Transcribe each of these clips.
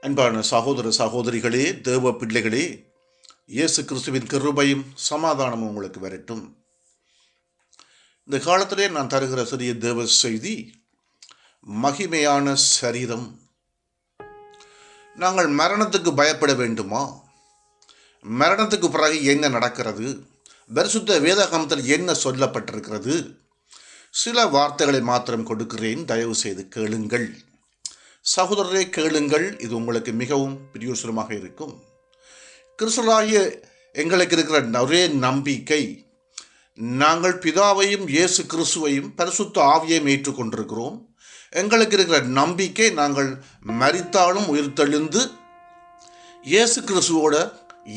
அன்பான சகோதர சகோதரிகளே தேவ பிள்ளைகளே இயேசு கிறிஸ்துவின் கிருபையும் சமாதானமும் உங்களுக்கு வரட்டும். இந்த காலத்திலே நான் தருகிற சிறிய தேவ செய்தி மகிமையான சரீரம். நாங்கள் மரணத்துக்கு பயப்பட வேண்டுமா? மரணத்துக்கு பிறகு என்ன நடக்கிறது? பரிசுத்த வேதாகமத்தில் என்ன சொல்லப்பட்டிருக்கிறது? சில வார்த்தைகளை மாத்திரம் கொடுக்கிறேன். தயவு செய்து கேளுங்கள். சகோதரரே கேளுங்கள் இது உங்களுக்கு மிகவும் பிரியோசனமாக இருக்கும். கிறிஸ்தலாகிய எங்களுக்கு இருக்கிற ஒரே நம்பிக்கை நாங்கள் பிதாவையும் இயேசு கிறிஸ்துவையும் பரிசுத்த ஆவியையும் ஏற்றுக்கொண்டிருக்கிறோம். எங்களுக்கு இருக்கிற நம்பிக்கை நாங்கள் மரித்தாலும் உயிர்த்தெழுந்து இயேசு கிறிஸ்துவோட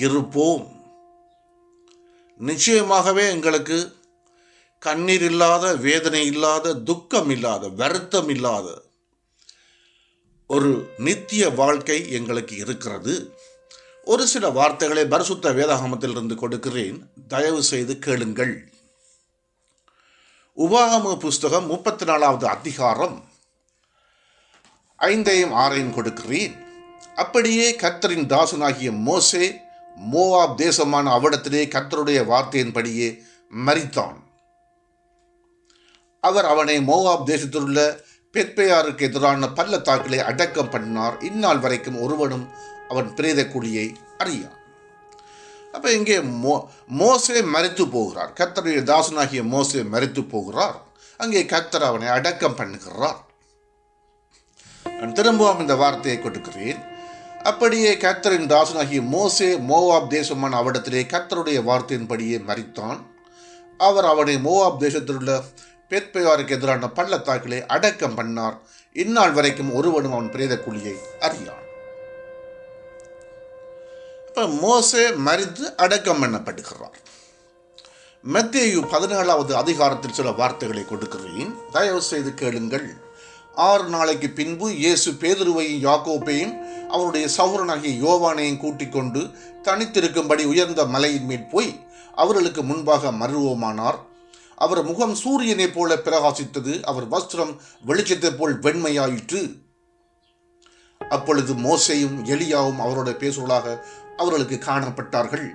இருப்போம். நிச்சயமாகவே எங்களுக்கு கண்ணீர் இல்லாத வேதனை இல்லாத துக்கம் இல்லாத வருத்தம் இல்லாத ஒரு நித்திய வாழ்க்கை எங்களுக்கு இருக்கிறது. ஒரு சில வார்த்தைகளை பரிசுத்த வேதாகமத்திலிருந்து கொடுக்கிறேன். தயவு செய்து கேளுங்கள். உபாகம புஸ்தகம் முப்பத்தி நாலாவது அதிகாரம் ஐந்தையும் ஆறையும் கொடுக்கிறேன். அப்படியே கர்த்தரின் தாசனாகிய மோசே மோவாப் தேசமான அவ்விடத்திலே கர்த்தருடைய வார்த்தையின்படியே மரித்தான். அவர் அவனை மோவாப் தேசத்திலுள்ள பெத்பேயாருக்கு எதிரான பள்ளத்தாக்கிலே அடக்கம் பண்ணினார். இந்நாள் வரைக்கும் ஒருவனும் அவன் பிரேத குழியை அறியான். அப்போ இங்கே மோ மோசே மறைத்து போகிறார். கர்த்தருடைய தாசனாகிய மோசே மறைத்து போகிறார். அங்கே கத்தர் அவனை அடக்கம் பண்ணுகிறார். நான் திரும்பவும் இந்த வார்த்தையை கொடுக்கிறேன். அப்படியே கத்தரின் தாசனாகிய மோசே மோவாப் தேசமான அவடத்திலே கர்த்தருடைய வார்த்தையின்படியே மறித்தான் அவர் அவனை மோவாப் தேசத்தில் உள்ள பேத்பயாருக்கு எதிரான பள்ளத்தாக்கிலே அடக்கம் பண்ணார். இந்நாள் வரைக்கும் ஒருவனும் அவன் பிரேத குழியை அறியான். இப்போ மோசே மறித்து அடக்கம் பண்ணப்படுகிறார். மத்தியு பதினேழாவது அதிகாரத்தில் சில வார்த்தைகளை கொடுக்கிறேன். தயவு செய்து கேளுங்கள். ஆறு நாளைக்கு பின்பு இயேசு பேதுருவையும் யாக்கோப்பையும் அவருடைய சௌரனாகிய யோவானையும் கூட்டிக் கொண்டு தனித்திருக்கும்படி உயர்ந்த மலையின் மேல் போய் அவர்களுக்கு முன்பாக மருவோமானார் அவர் முகம் சூரியனைப் போல பிரகாசித்தது. அவர் வஸ்திரம் வெளிச்சத்தைப் போல் வெண்மையாயிற்று. அப்பொழுது மோசையும் எலியாவும் அவரோட பேசுவதாக அவர்களுக்கு காணப்பட்டார்கள்.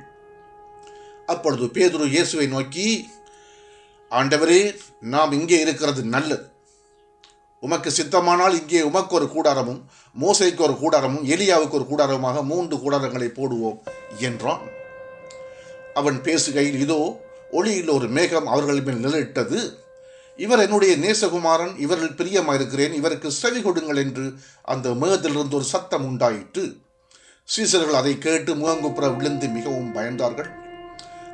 அப்பொழுது பேதுரு இயேசுவை நோக்கி ஆண்டவரே நாம் இங்கே இருக்கிறது நல்லது. உமக்கு சித்தமானால் இங்கே உமக்கு ஒரு கூடாரமும் மோசைக்கு ஒரு கூடாரமும் எலியாவுக்கு ஒரு கூடாரமாக மூன்று கூடாரங்களை போடுவோம் என்றான். அவன் பேசுகையில் இதோ ஒளியில் ஒரு மேகம் அவர்கள் மேல் நிழலிட்டது இவர் என்னுடைய நேசகுமாரன் இவர்கள் பிரியமாயிருக்கிறேன் இவருக்கு செவி கொடுங்கள் என்று அந்த மேகத்திலிருந்து ஒரு சத்தம் உண்டாயிற்று. சீசர்கள் அதை கேட்டு முகங்குப்புற விழுந்து மிகவும் பயந்தார்கள்.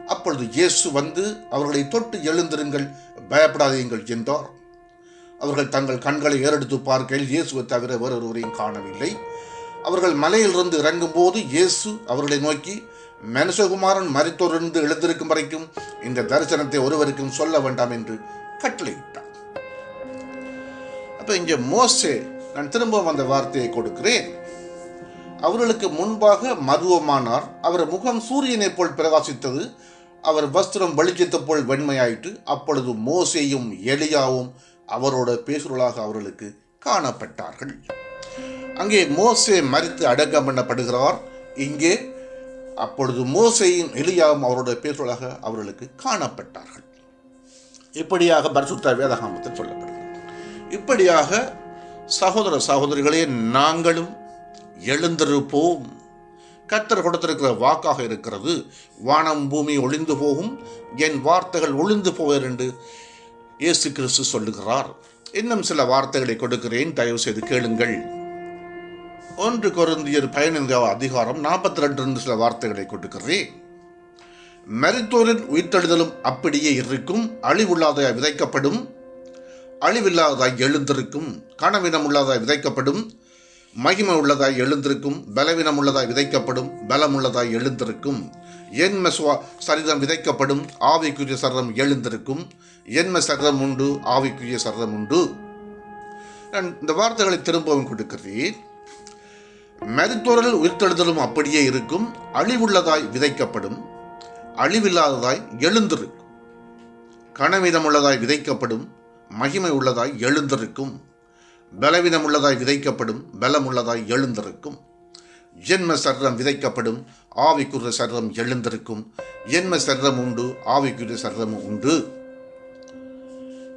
அப்பொழுது இயேசு வந்து அவர்களை தொட்டு எழுந்திருங்கள் பயப்படாதீங்கள் என்றார். அவர்கள் தங்கள் கண்களை ஏறெடுத்து பார்க்கையில் இயேசுவை தவிர வேறொருவரையும் காணவில்லை. அவர்கள் மலையிலிருந்து இறங்கும்போது இயேசு அவர்களை நோக்கி மனுஷகுமாரன் மறித்தோரிருந்து எழுந்திருக்கும் வரைக்கும் இந்த தரிசனத்தை ஒருவருக்கும் சொல்ல வேண்டாம் என்று கட்டளையிட்டார் அப்ப இங்கே மோசே நான் திரும்ப அந்த வார்த்தையை கொடுக்கிறேன். அவர்களுக்கு முன்பாக மருவமானார் அவர் முகம் சூரியனைப் போல் பிரகாசித்தது. அவர் வஸ்திரம் வெளிச்சத்தை போல் வெண்மையாயிற்று. அப்பொழுது மோசையும் எலியாவும் அவரோட பேசுறலாக அவர்களுக்கு காணப்பட்டார்கள். அங்கே மோசே மறித்து அடக்கம் பண்ணப்படுகிறார். இங்கே அப்பொழுது மோசையும் எலியாவும் அவரோட பேசுவதாக அவர்களுக்கு காணப்பட்டார்கள். இப்படியாக பரிசுத்த வேதகாமத்தில் சொல்லப்படுகிறது. இப்படியாக சகோதர சகோதரிகளே நாங்களும் எழுந்திருப்போம். கத்தர் கொடுத்திருக்கிற வாக்காக இருக்கிறது. வானம் பூமி ஒளிந்து போகும். என் வார்த்தைகள் ஒளிந்து போவர் என்று இயேசு கிறிஸ்து சொல்லுகிறார். இன்னும் சில வார்த்தைகளை கொடுக்கிறேன். தயவு செய்து கேளுங்கள். ஒன்று கொருந்தியர் பயணிந்த அதிகாரம் நாற்பத்தி ரெண்டு சில வார்த்தைகளை கொடுக்கிறேன் மருத்துவரின் உயிர்த்தெழுதலும் அப்படியே இருக்கும் அழிவுள்ளாதாய் விதைக்கப்படும் அழிவில்லாததாய் எழுந்திருக்கும் கனவினம் உள்ளதாய் விதைக்கப்படும் மகிமை உள்ளதாய் எழுந்திருக்கும் பலவீனம் உள்ளதாய் விதைக்கப்படும் பலம் உள்ளதாய் எழுந்திருக்கும் என்ம சுவா சரிதம் விதைக்கப்படும் ஆவிக்குரிய சரதம் எழுந்திருக்கும் என்ம சரதம் உண்டு ஆவிக்குரிய சரதம் உண்டு. இந்த வார்த்தைகளை திரும்பவும் கொடுக்கிறேன். மருத்துவர்கள் உயிர்த்தெழுதலும் அப்படியே இருக்கும். அழிவுள்ளதாய் விதைக்கப்படும். அழிவில்லாததாய் எழுந்திருக்கும். கனவிதமுள்ளதாய் விதைக்கப்படும். மகிமை உள்ளதாய் எழுந்திருக்கும். பலவீனம் உள்ளதாய் விதைக்கப்படும். பலம் உள்ளதாய் எழுந்திருக்கும். ஜென்ம சர்ரம் விதைக்கப்படும். ஆவிக்குரிய சர்ரம் எழுந்திருக்கும். ஜென்ம சர்ரம் உண்டு ஆவிக்குரிய சர்ரமும் உண்டு.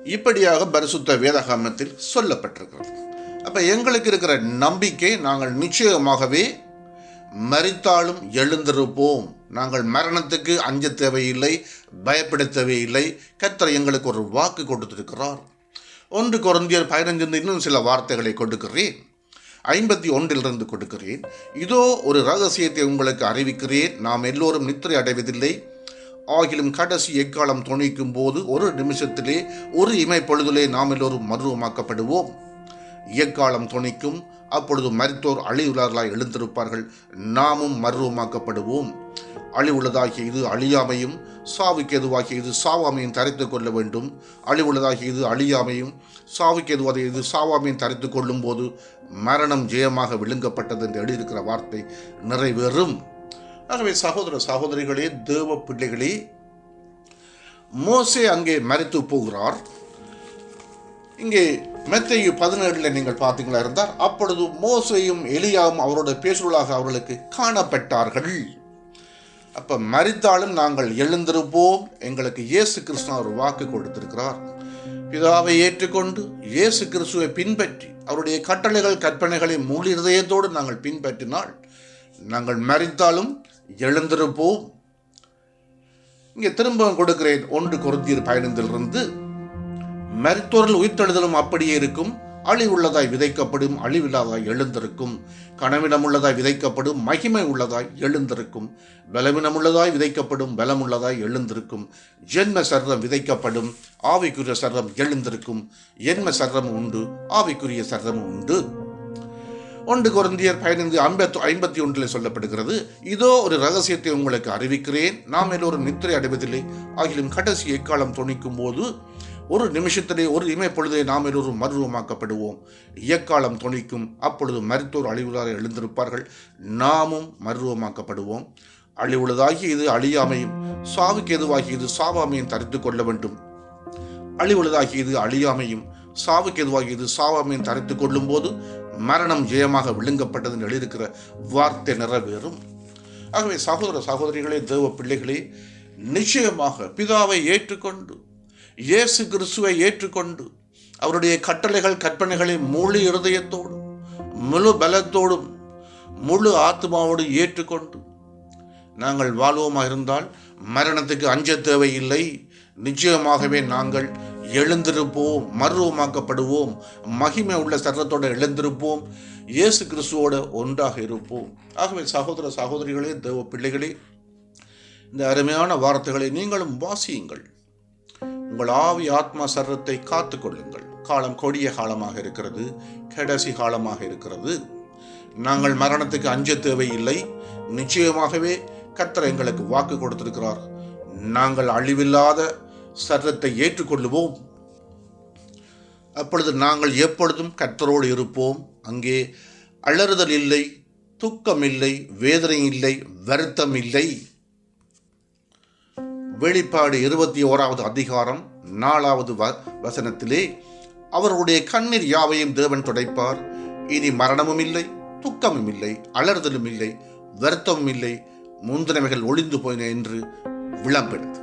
இப்படியாக பரிசுத்த வேதகாமத்தில் சொல்லப்பட்டிருக்கிறது. அப்போ எங்களுக்கு இருக்கிற நம்பிக்கை நாங்கள் நிச்சயமாகவே மறித்தாலும் எழுந்திருப்போம். நாங்கள் மரணத்துக்கு அஞ்ச தேவையில்லை பயப்பட தேவையில்லை கத்தர் எங்களுக்கு ஒரு வாக்கு கொடுத்திருக்கிறார். ஒன்று குறைந்தியர் பதினஞ்சு இன்னும் சில வார்த்தைகளை கொடுக்கிறேன். ஐம்பத்தி ஒன்றிலிருந்து கொடுக்கிறேன். இதோ ஒரு ரகசியத்தை உங்களுக்கு அறிவிக்கிறேன். நாம் எல்லோரும் நித்திரை அடைவதில்லை. ஆகிலும் கடைசி எக்காலம் துணிக்கும் போது ஒரு நிமிஷத்திலே ஒரு இமை பொழுதிலே நாம் எல்லோரும் மருவமாக்கப்படுவோம் இயக்காலம் துணிக்கும் அப்பொழுது மரித்தோர் அழிவுள்ளார்களாய் எழுந்திருப்பார்கள். நாமும் மர்வமாக்கப்படுவோம். அழிவுள்ளதாகிய இது அழியாமையும் சாவுக்கு எதுவாகிய இது சாவாமையும் தரித்து கொள்ள வேண்டும். அழிவுள்ளதாகிய இது அழியாமையும் சாவுக்கு எதுவாக இது சாவாமையும் தரித்து கொள்ளும் போது மரணம் ஜெயமாக விழுங்கப்பட்டது என்று எழுதியிருக்கிற வார்த்தை நிறைவேறும். ஆகவே சகோதர சகோதரிகளே தேவ பிள்ளைகளே மோசே அங்கே மறைத்து போகிறார். இங்கே மெத்தையு பதினேழில் நீங்கள் பார்த்தீங்களா இருந்தார். அப்பொழுது மோசையும் எலியாவும் அவரோட பேசுவலாக அவர்களுக்கு காணப்பட்டார்கள். அப்போ மறித்தாலும் நாங்கள் எழுந்திருப்போம். எங்களுக்கு இயேசு கிருஷ்ணா ஒரு வாக்கு கொடுத்திருக்கிறார். பிதாவை ஏற்றுக்கொண்டு இயேசு கிறிஸ்துவை பின்பற்றி அவருடைய கட்டளைகள் கற்பனைகளை முழு இதயத்தோடு நாங்கள் பின்பற்றினால் நாங்கள் மறித்தாலும் எழுந்திருப்போம். இங்கே திரும்ப கொடுக்கிறேன். ஒன்று குருந்தியர் பயணத்திலிருந்து மருத்துவர்கள் உயிர்த்தெழுதலும் அப்படியே இருக்கும். அழிவுள்ளதாய் விதைக்கப்படும் அழிவில்லாதாய் எழுந்திருக்கும். கனவினமுள்ளதாய் விதைக்கப்படும் மகிமை உள்ளதாய் எழுந்திருக்கும். பலவீனமுள்ளதாய் விதைக்கப்படும் பலமுள்ளதாய் எழுந்திருக்கும். ஜென்ம சர்ரம் விதைக்கப்படும் ஆவிக்குரிய சர்ரம் எழுந்திருக்கும். என்ம சர்ரம் உண்டு ஆவிக்குரிய சர்ரம் உண்டு. ஒன்று குருந்தியர் பதினைந்து ஐம்பத்து ஐம்பத்தி ஒன்றில் சொல்லப்படுகிறது இதோ ஒரு ரகசியத்தை உங்களுக்கு அறிவிக்கிறேன். நாம் எல்லோரும் நித்திரை அடைவதில்லை. ஆகிலும் கடைசி எக்காலம் துணிக்கும் போது ஒரு நிமிஷத்திலே ஒரு இமைப்பொழுதே நாம் எல்லோரும் மறுரூபமாக்கப்படுவோம் இயக்காலம் துணிக்கும் அப்பொழுது மருத்துவர் அழிவுளாக எழுந்திருப்பார்கள். நாமும் மறுரூபமாக்கப்படுவோம் அழிவுள்ளதாகி இது அழியாமையும் சாவுக்கு எதுவாகி இது சாவாமையும் தரித்து கொள்ள வேண்டும். அழிவுள்ளதாகி இது அழியாமையும் சாவுக்கு எதுவாகி இது சாவாமையும் தரித்து கொள்ளும் போது மரணம் ஜெயமாக விழுங்கப்பட்டது எழுதியிருக்கிற வார்த்தை நிறைவேறும். ஆகவே சகோதர சகோதரிகளே தேவ பிள்ளைகளே நிச்சயமாக பிதாவை ஏற்றுக்கொண்டு இயேசு கிறிஸ்துவை ஏற்றுக்கொண்டு அவருடைய கட்டளைகள் கற்பனைகளை முழு இருதயத்தோடும் முழு பலத்தோடும் முழு ஆத்மாவோடு ஏற்றுக்கொண்டு நாங்கள் வாழ்வோமாக இருந்தால் மரணத்துக்கு அஞ்ச தேவையில்லை. நிச்சயமாகவே நாங்கள் எழுந்திருப்போம் மருவமாக்கப்படுவோம் மகிமை உள்ள சர்வத்தோடு எழுந்திருப்போம் இயேசு கிறிஸ்துவோட ஒன்றாக இருப்போம். ஆகவே சகோதர சகோதரிகளே தேவ பிள்ளைகளே இந்த அருமையான வார்த்தைகளை நீங்களும் வாசியுங்கள். உங்கள் ஆவி ஆத்மா சர்வத்தை காத்து கொள்ளுங்கள் காலம் கொடிய காலமாக இருக்கிறது கடைசி காலமாக இருக்கிறது. நாங்கள் மரணத்துக்கு அஞ்ச தேவையில்லை. நிச்சயமாகவே கத்தர் எங்களுக்கு வாக்கு கொடுத்திருக்கிறார். நாங்கள் அழிவில்லாத சர்வத்தை ஏற்றுக்கொள்ளுவோம். அப்பொழுது நாங்கள் எப்பொழுதும் கத்தரோடு இருப்போம். அங்கே அலறுதல் இல்லை துக்கம் இல்லை வேதனை இல்லை வருத்தம் இல்லை. வெளிப்பாடு இருபத்தி ஓராவது அதிகாரம் நாலாவது வ வசனத்திலே அவருடைய கண்ணீர் யாவையும் தேவன் துடைப்பார். இனி மரணமும் இல்லை துக்கமும் இல்லை அலறுதலும் இல்லை வருத்தமும் இல்லை முந்தினவைகள் ஒளிந்து போயின என்று விளம்பெடுத்து.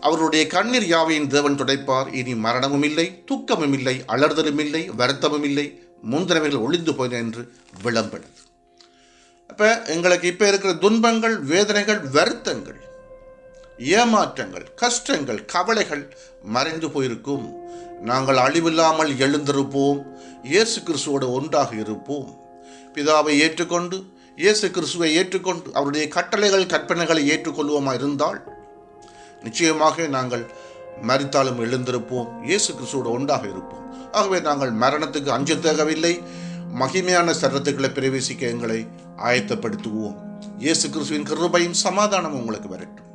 அவருடைய கண்ணீர் யாவையும் தேவன் துடைப்பார். இனி மரணமும் இல்லை துக்கமும் இல்லை அலறுதலும் இல்லை வருத்தமும் இல்லை முந்தினவைகள் ஒளிந்து போயின என்று விளம்பெடுத்து. அப்போ எங்களுக்கு இப்போ இருக்கிற துன்பங்கள் வேதனைகள் வருத்தங்கள் ஏமாற்றங்கள் கஷ்டங்கள் கவலைகள் மறைந்து போயிருக்கும். நாங்கள் அழிவில்லாமல் எழுந்திருப்போம். இயேசு கிறிஸ்துவோடு ஒன்றாக இருப்போம். பிதாவை ஏற்றுக்கொண்டு இயேசு கிறிஸ்துவை ஏற்றுக்கொண்டு அவருடைய கட்டளைகள் கற்பனைகளை ஏற்றுக்கொள்வோமா இருந்தால் நிச்சயமாக நாங்கள் மறித்தாலும் எழுந்திருப்போம். இயேசு கிறிஸ்துவோடு ஒன்றாக இருப்போம். ஆகவே நாங்கள் மரணத்துக்கு அஞ்ச தேகவில்லை மகிமையான சரத்துக்களை பிரவேசிக்க எங்களை ஆயத்தப்படுத்துவோம். இயேசு கிறிஸ்துவின் கிருபையும் சமாதானம் உங்களுக்கு வரட்டும்.